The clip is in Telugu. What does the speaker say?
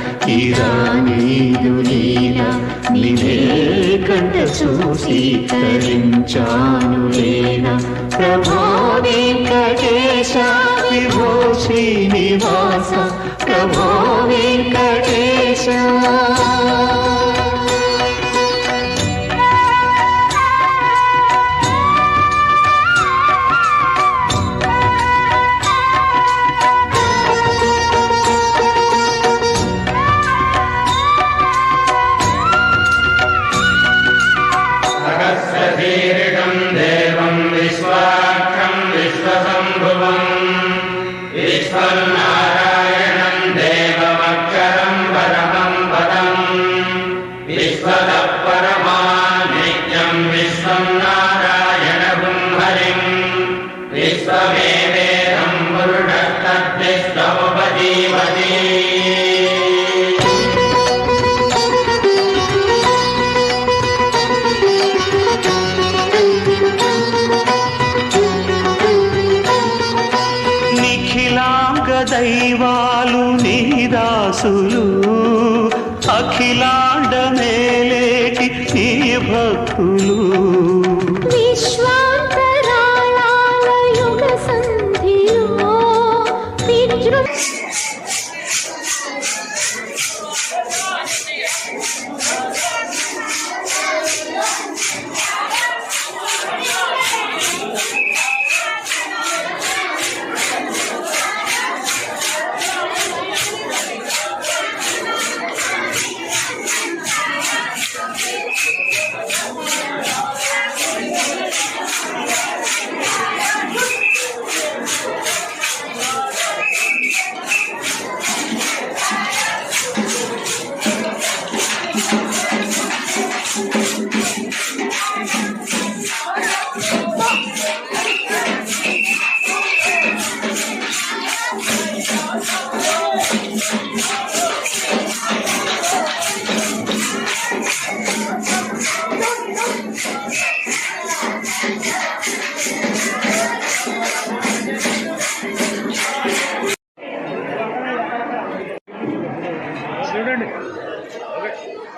శ్రీవలీల ఇరానీదు లీల నిలే కంట చూసి తరించాను లేన ప్రభో వెంకటేశ విభో శ్రీనివాస ప్రభో వెంకటేశ. विश्वम् नारायणगुम् हरिम् विश्वमेवेदम् पुरुषस्तद्विश्वमुपजीवति నిఖిలాంగ దైవాలు నీదాసులు అఖిలాండ మేలేటి నీ భక్తులు